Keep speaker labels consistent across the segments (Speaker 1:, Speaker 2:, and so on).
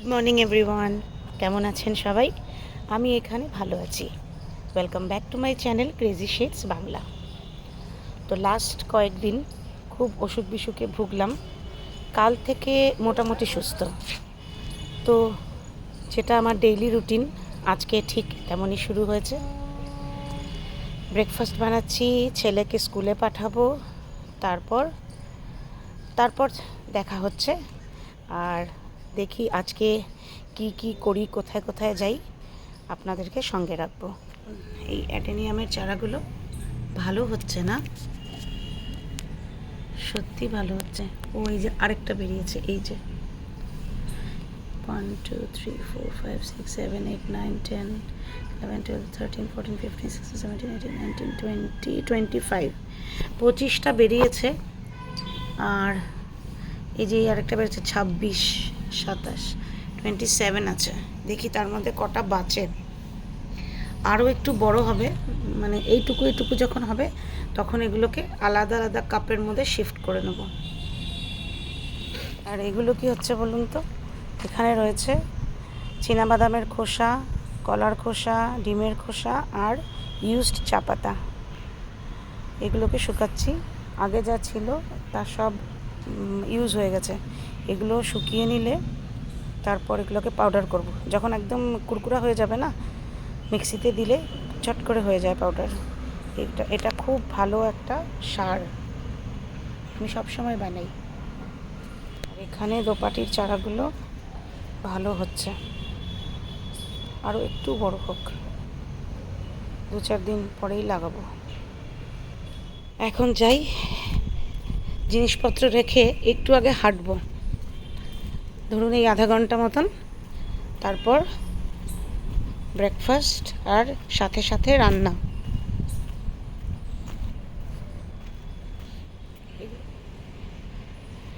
Speaker 1: Good morning everyone কেমন আছেন সবাই? আমি এখানে ভালো আছি। Welcome back to my channel crazy shades Bangla তো লাস্ট কয়েকদিন খুব অসুখ বিসুখে ভুগলাম। কাল থেকে মোটামুটি সুস্থ। তো যেটা আমার ডেইলি রুটিন আজকে ঠিক তেমনই শুরু হয়েছে। ব্রেকফাস্ট বানাচ্ছি, ছেলেকে স্কুলে পাঠাবো, তারপর তারপর দেখা হচ্ছে। আর দেখি আজকে কি কি করি, কোথায় কোথায় যাই, আপনাদেরকে সঙ্গে রাখব। এই অ্যাটেনিয়ামের চারাগুলো ভালো হচ্ছে না? সত্যি ভালো হচ্ছে। ও, এই যে আরেকটা বেরিয়েছে, এই যে। One two three four five six seven eight nine ten eleven twelve thirteen fourteen fifteen sixteen seventeen eighteen nineteen twenty twenty five পঁচিশটা বেরিয়েছে। আর এই যে আরেকটা বেরোচ্ছে ছাব্বিশ। সাতাশ টোয়েন্টি সেভেন আছে। দেখি তার মধ্যে কটা বাঁচে। আরও একটু বড় হবে মানে এইটুকু এইটুকু যখন হবে, তখন এগুলোকে আলাদা আলাদা কাপের মধ্যে শিফট করে নেব। আর এগুলো কি হচ্ছে বলুন তো? এখানে রয়েছে বাদামের খোসা, কলার খোসা, ডিমের খোসা আর ইউজড চা পাতা এগুলোকে শুকাচ্ছি। আগে যা ছিল তা সব ইউজ হয়ে গেছে। এগুলো শুকিয়ে নিলে তারপর এগুলোকে পাউডার করব। যখন একদম কুরকুরা হয়ে যাবে না, মিক্সিতে দিলে চট করে হয়ে যায় পাউডার এটা এটা খুব ভালো একটা সার। আমি সবসময় বানাই। আর এখানে দোপাটির চারাগুলো ভালো হচ্ছে। আরও একটু বড় হোক। দু চার দিন পরেই লাগাবো। এখন যাই। জিনিসপত্র রেখে একটু আগে হাঁটবো। ধরুন এই আধা ঘণ্টা মতন। তারপর ব্রেকফাস্ট আর সাথে সাথে রান্না।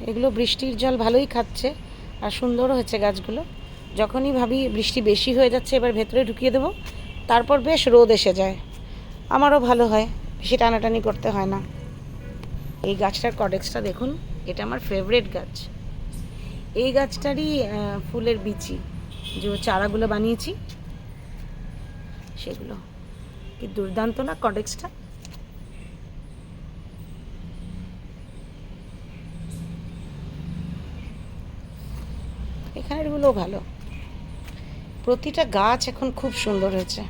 Speaker 1: এগুলো বৃষ্টির জল ভালোই খাচ্ছে আর সুন্দরও হচ্ছে গাছগুলো। যখনই ভাবি বৃষ্টি বেশি হয়ে যাচ্ছে, এবার ভেতরে ঢুকিয়ে দেবো। তারপর বেশ রোদ এসে যায়। আমারও ভালো হয়, বেশি টানাটানি করতে হয় না। এই গাছটার কডেক্সটা দেখুন, এটা আমার ফেভারেট গাছ। এই গাছটারই ফুলের বিচি, যে চারাগুলো বানিয়েছি, সেগুলো। কি দুর্দান্ত না কডেক্সটা? এখানেরগুলো ভালো। প্রতিটা গাছ এখন খুব সুন্দর হয়েছে।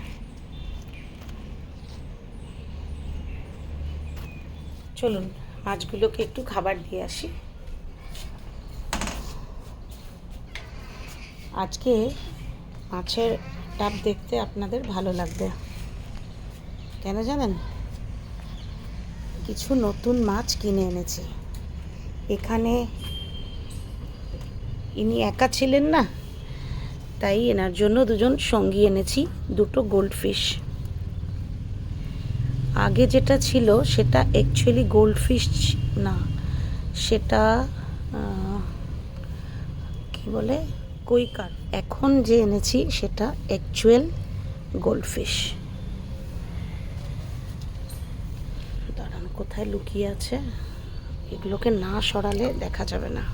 Speaker 1: চলুন। মাছগুলোকে একটু খাবার দিয়ে আসি। আজকে মাছের ডাব দেখতে আপনাদের ভালো লাগবে। কেন জানেন? কিছু নতুন মাছ কিনে এনেছি। এখানে ইনি একা ছিলেন না, তাই এনার জন্য দুজন সঙ্গী এনেছি, দুটো গোল্ড ফিশ আগে যেটা ছিল সেটা অ্যাকচুয়ালি গোল্ড ফিশ না। সেটা কি বলে? কৈকার এখন যে এনেছি সেটা অ্যাকচুয়াল গোল্ড ফিশ দাঁড়ান, কোথায় লুকিয়ে আছে? এগুলোকে না সরালে দেখা যাবে না।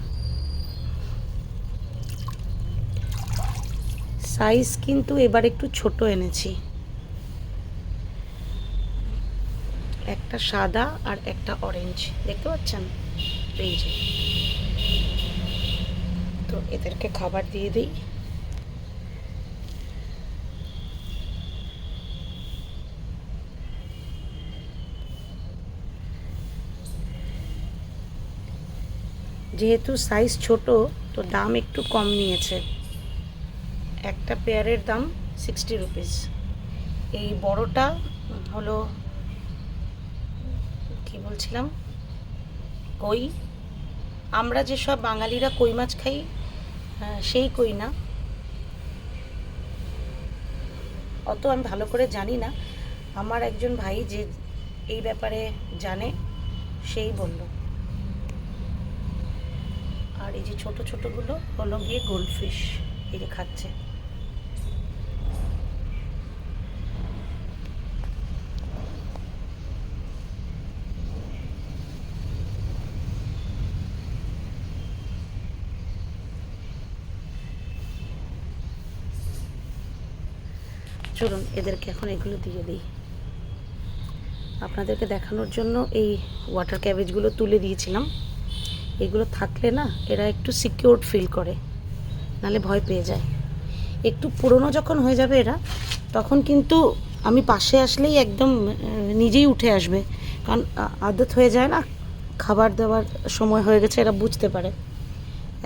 Speaker 1: সাইজ কিন্তু এবার একটু ছোট এনেছি। একটা সাদা আর একটা অরেঞ্জ দেখতে পাচ্ছেন? এই যে তো এদেরকে খাবার দিয়ে দিই। যেহেতু সাইজ ছোট, তো দাম একটু কম নিয়েছে। একটা পেয়ারের দাম সিক্সটি রুপিস এই বড়টা হলো কি বলছিলাম? কই? আমরা যেসব বাঙালিরা কই মাছ খাই সেই কই না। অত আমি ভালো করে জানি না। আমার একজন ভাই যে এই ব্যাপারে জানে, সেই বলল। আর এই যে ছোট ছোটগুলো হলো গিয়ে গোল্ডফিশ এই যে খাচ্ছে। চলুন, এদেরকে এখন এগুলো দিয়ে দিই। আপনাদেরকে দেখানোর জন্য এই ওয়াটার ক্যাবেজগুলো তুলে দিয়েছিলাম। এগুলো থাকলে না, এরা একটু সিকিউরড ফিল করে নালে ভয় পেয়ে যায়। একটু পুরনো যখন হয়ে যাবে এরা, তখন কিন্তু আমি পাশে আসলেই একদম নিজেই উঠে আসবে। কারণ আদত হয়ে যায় না, খাবার দেওয়ার সময় হয়ে গেছে, এরা বুঝতে পারে।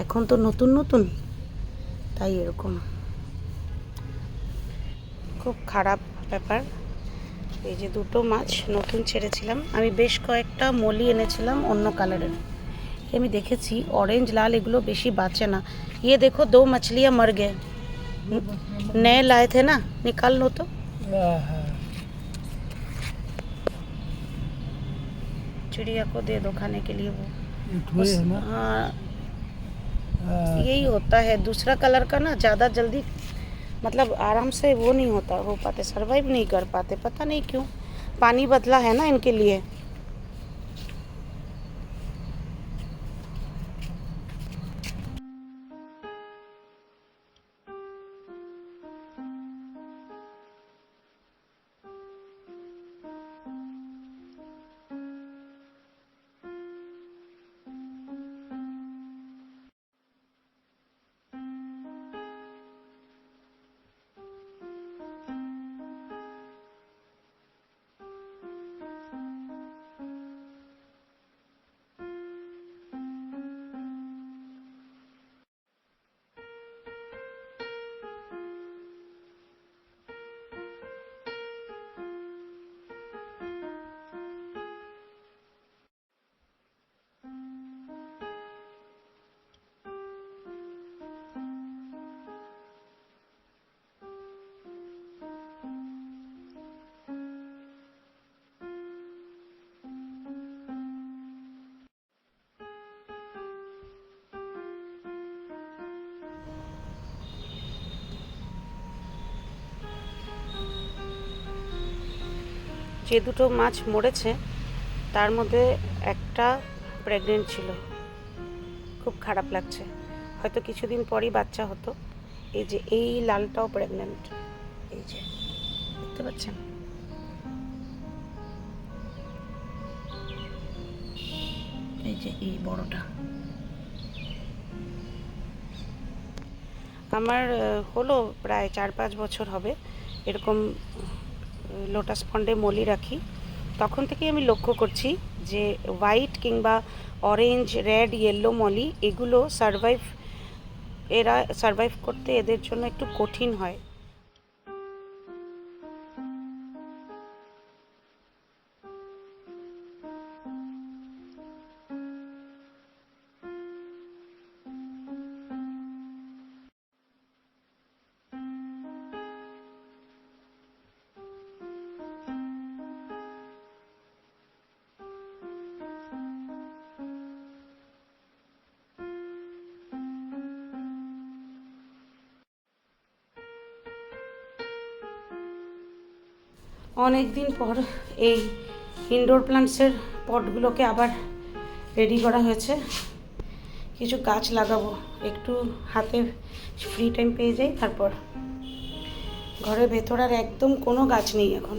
Speaker 1: এখন তো নতুন নতুন, তাই এরকম। খুব খারাপ ব্যাপার এই যে দুটো মাছ নতুন ছেড়েছিলাম আমি বেশ কয়েকটা মলি এনেছিলাম অন্য কালারের আমি দেখেছি অরেঞ্জ লাল এগুলো বেশি বাঁচে না ये देखो दो मछलियाँ मर गए नए लाए थे ना निकाल लो तो चिड़िया को दे दो खाने के लिए वो
Speaker 2: ठुए है ना
Speaker 1: हाँ
Speaker 2: हाँ,
Speaker 1: यही होता है दूसरा कलर का ना ज़्यादा जल्दी मतलब आराम से वो नहीं होता, हो पाते सर्वाइव नहीं कर पाते, पता नहीं क्यों। पानी बदला है ना इनके लिए। যে দুটো মাছ মরেছে তার মধ্যে একটা প্রেগনেন্ট ছিল। খুব খারাপ লাগছে। হয়তো কিছুদিন পরই বাচ্চা হতো। এই যে এই লালটাও প্রেগনেন্ট এই যে দেখতে পাচ্ছেন? এই যে এই বড়টা। আমার হলো প্রায় চার পাঁচ বছর হবে। এরকম লোটাস পন্ডে মলি রাখি। তখন থেকেই আমি লক্ষ্য করছি যে হোয়াইট কিংবা অরেঞ্জ, রেড, ইয়েলো মলি, এগুলো সারভাইভ, এরা সারভাইভ করতে এদের জন্য একটু কঠিন হয়। অনেক দিন পর এই ইনডোর প্লান্টসের পটগুলোকে আবার রেডি করা হয়েছে। কিছু গাছ লাগাবো, একটু হাতে ফ্রি টাইম পেয়ে যাই, তারপর ঘরের ভেতর আর একদম কোনো গাছ নেই এখন।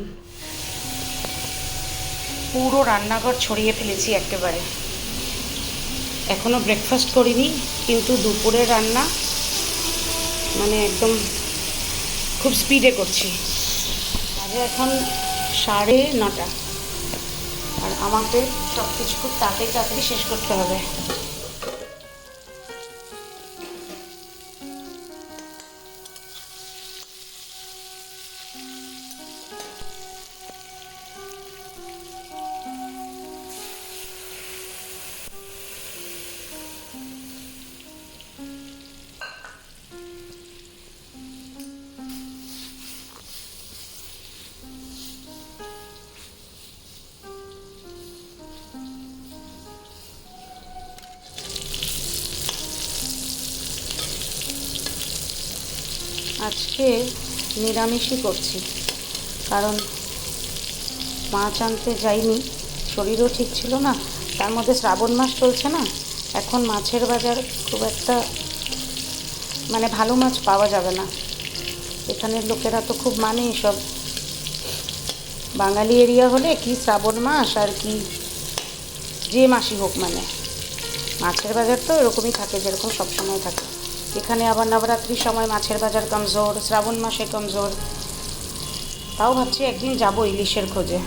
Speaker 1: পুরো রান্নাঘর ছড়িয়ে ফেলেছি একেবারে। এখনও ব্রেকফাস্ট করিনি, কিন্তু দুপুরের রান্না মানে একদম খুব স্পিডে করছি। বাজে এখন সাড়ে নটা। আর আমাকে সব কিছু খুব তাড়াতাড়ি তাড়াতাড়ি শেষ করতে হবে। আজকে নিরামিষই করছি। কারণ মাছ আনতে যাইনি শরীরও ঠিক ছিল না, তার মধ্যে শ্রাবণ মাস চলছে না, এখন মাছের বাজার খুব একটা মানে ভালো মাছ পাওয়া যাবে না। এখানের লোকেরা তো খুব মানে এসব। বাঙালি এরিয়া হলে কি শ্রাবণ মাস আর কি যে মাসই হোক মানে। মাছের বাজার তো এরকমই থাকে, যেরকম সবসময় থাকে। এখানে আবার নবরাত্রির সময় মাছের বাজার কমজোর, শ্রাবণ মাসে কমজোর। তাও ভাবছি একদিন যাব ইলিশের খোঁজে।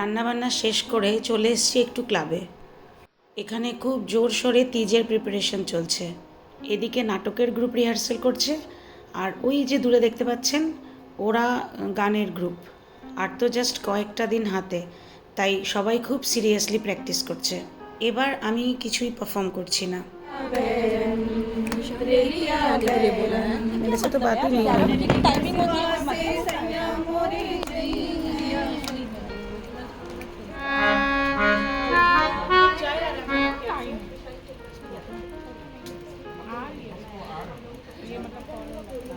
Speaker 1: রান্নাবান্না শেষ করে চলে এসেছি একটু ক্লাবে এখানে খুব জোর সোরে তিজের প্রিপারেশন চলছে এদিকে নাটকের গ্রুপ রিহার্সেল করছে আর ওই যে দূরে দেখতে পাচ্ছেন ওরা আহ, গানের গ্রুপ আর তো জাস্ট কয়েকটা দিন হাতে তাই সবাই খুব সিরিয়াসলি প্র্যাকটিস করছে এবার আমি কিছুই পারফর্ম করছি না मेरे से तो बात ही नहीं है আজকে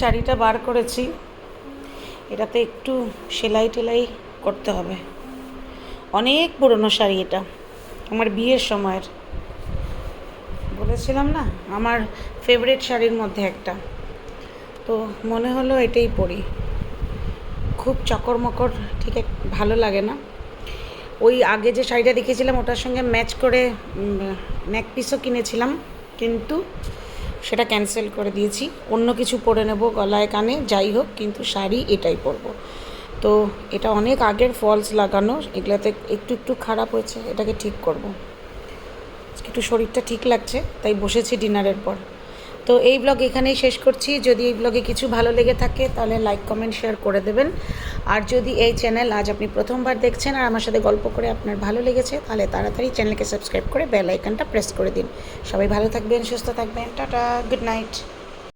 Speaker 1: শাড়িটা বার করেছি। এটাতে একটু সেলাই টেলাই করতে হবে। অনেক পুরনো শাড়ি এটা, আমার বিয়ের সময়ের। বলেছিলাম না, আমার ফেভারিট শাড়ির মধ্যে একটা। তো মনে হলো এটাই পরি। খুব চকর মকর ঠিক ভালো লাগে না। ওই আগে যে শাড়িটা দেখেছিলাম, ওটার সঙ্গে ম্যাচ করে নেক পিসও কিনেছিলাম। কিন্তু সেটা ক্যান্সেল করে দিয়েছি। অন্য কিছু পরে নেব গলায় কানে, যাই হোক, কিন্তু শাড়ি এটাই পরবো। তো এটা অনেক আগের ফলস লাগানো, এগুলাতে একটু একটু খারাপ হয়েছে, এটাকে ঠিক করব। একটু শরীরটা ঠিক লাগছে, তাই বসেছি ডিনারের পর। তো এই ব্লগ এখানেই শেষ করছি। যদি এই ব্লগে কিছু ভালো লেগে থাকে, তাহলে লাইক কমেন্ট শেয়ার করে দেবেন। আর যদি এই চ্যানেল আজ আপনি প্রথমবার দেখছেন আর আমার সাথে গল্প করে আপনার ভালো লেগেছে, তাহলে তাড়াতাড়ি চ্যানেলকে সাবস্ক্রাইব করে বেল আইকনটা প্রেস করে দিন। সবাই ভালো থাকবেন, সুস্থ থাকবেন, টাটা গুড নাইট